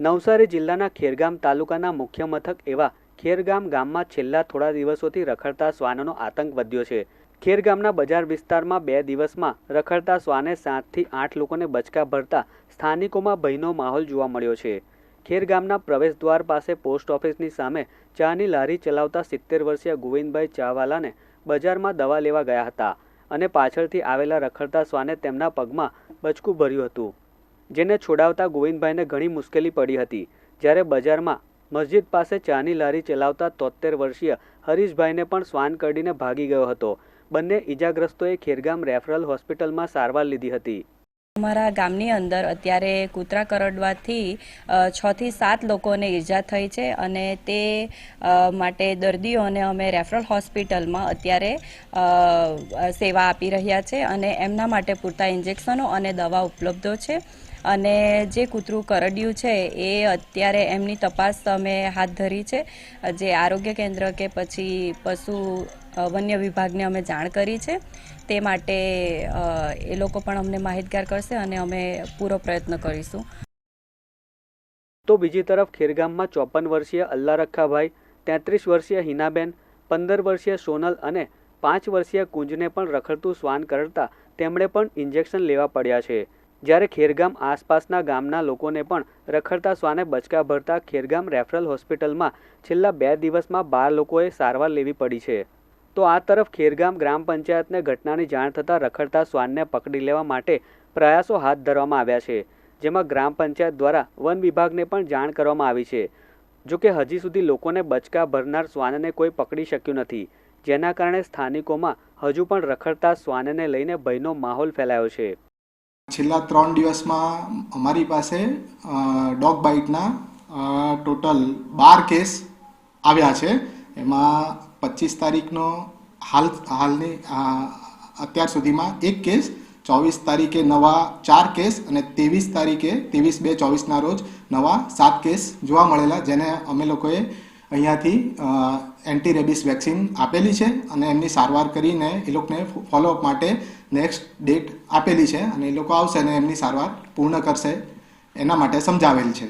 નવસારી જિલ્લાના ખેરગામ તાલુકાના મુખ્ય મથક એવા ખેરગામ ગામમાં છેલ્લા થોડા દિવસોથી રખડતા શ્વાનનો આતંક વધ્યો છે. ખેરગામના બજાર વિસ્તારમાં બે દિવસમાં રખડતા શ્વાને સાતથી આઠ લોકોને બચકા ભરતા સ્થાનિકોમાં ભયનો માહોલ જોવા મળ્યો છે. ખેરગામના પ્રવેશ દ્વાર પાસે પોસ્ટ ઓફિસની સામે ચાની લારી ચલાવતા સિત્તેર વર્ષીય ગોવિંદભાઈ ચાવાલાને બજારમાં દવા લેવા ગયા હતા અને પાછળથી આવેલા રખડતા શ્વાને તેમના પગમાં બચકું ભર્યું હતું. જેને છોડાવતા ગોવિંદભાઈને ઘણી મુશ્કેલી પડી હતી. જ્યારે બજારમાં મસ્જિદ પાસે ચાની લારી ચલાવતા તોતેર વર્ષીય હરીશભાઈને પણ શ્વાન કરડીને ભાગી ગયો હતો. બંને ઈજાગ્રસ્તોએ ખેરગામ રેફરલ હોસ્પિટલમાં સારવાર લીધી હતી. અમારા ગામની અંદર અત્યારે કૂતરા કરડવાથી છ થી સાત લોકોને ઈજા થઈ છે અને તે માટે દર્દીઓને અમે રેફરલ હોસ્પિટલમાં અત્યારે સેવા આપી રહ્યા છે અને એમના માટે પૂરતા ઇન્જેક્શનો અને દવા ઉપલબ્ધો છે. અને જે કૂતરું કરડ્યું છે એ અત્યારે એમની તપાસ અમે હાથ ધરી છે, જે આરોગ્ય કેન્દ્ર કે પછી પશુ વન્ય વિભાગને અમે જાણ કરી છે. તે માટે એ લોકો પણ અમને માહિતગાર કરશે અને અમે પૂરો પ્રયત્ન કરીશું. તો બીજી તરફ ખેરગામમાં ચોપન વર્ષીય અલ્લા તેત્રીસ વર્ષીય હિનાબેન, પંદર વર્ષીય સોનલ અને પાંચ વર્ષીય કુંજને પણ રખડતું શ્વાન કરડતા તેમણે પણ ઇન્જેક્શન લેવા પડ્યા છે. જ્યારે ખેરગામ આસપાસના ગામના લોકોને પણ રખડતા શ્વાને બચકા ભરતા ખેરગામ રેફરલ હોસ્પિટલમાં છેલ્લા બે દિવસમાં બાર લોકોએ સારવાર લેવી પડી છે. તો આ તરફ ખેરગામ ગ્રામ પંચાયતને ઘટનાની જાણ થતાં રખડતા શ્વાનને પકડી લેવા માટે પ્રયાસો હાથ ધરવામાં આવ્યા છે, જેમાં ગ્રામ પંચાયત દ્વારા વન વિભાગને પણ જાણ કરવામાં આવી છે. જોકે હજી સુધી લોકોને બચકા ભરનાર શ્વાનને કોઈ પકડી શક્યું નથી, જેના કારણે સ્થાનિકોમાં હજુ પણ રખડતા શ્વાનને લઈને ભયનો માહોલ ફેલાયો છે. છેલ્લા ત્રણ દિવસમાં અમારી પાસે ડોગ બાઇટના ટોટલ બાર કેસ આવ્યા છે. એમાં પચીસ તારીખનો હાલ, હાલની અત્યાર સુધીમાં એક કેસ, ચોવીસ તારીખે નવા ચાર કેસ અને ત્રેવીસ તારીખે ત્રેવીસ બે ચોવીસના રોજ નવા સાત કેસ જોવા મળેલા, જેને અમે લોકોએ અહીંયાથી એન્ટી રેબિસ વેક્સિન આપેલી છે અને એમની સારવાર કરીને એ લોકોને ફોલોઅપ માટે નેક્સ્ટ ડેટ આપેલી છે અને એ લોકો આવશે અને એમની સારવાર પૂર્ણ કરશે એના માટે સમજાવેલ છે.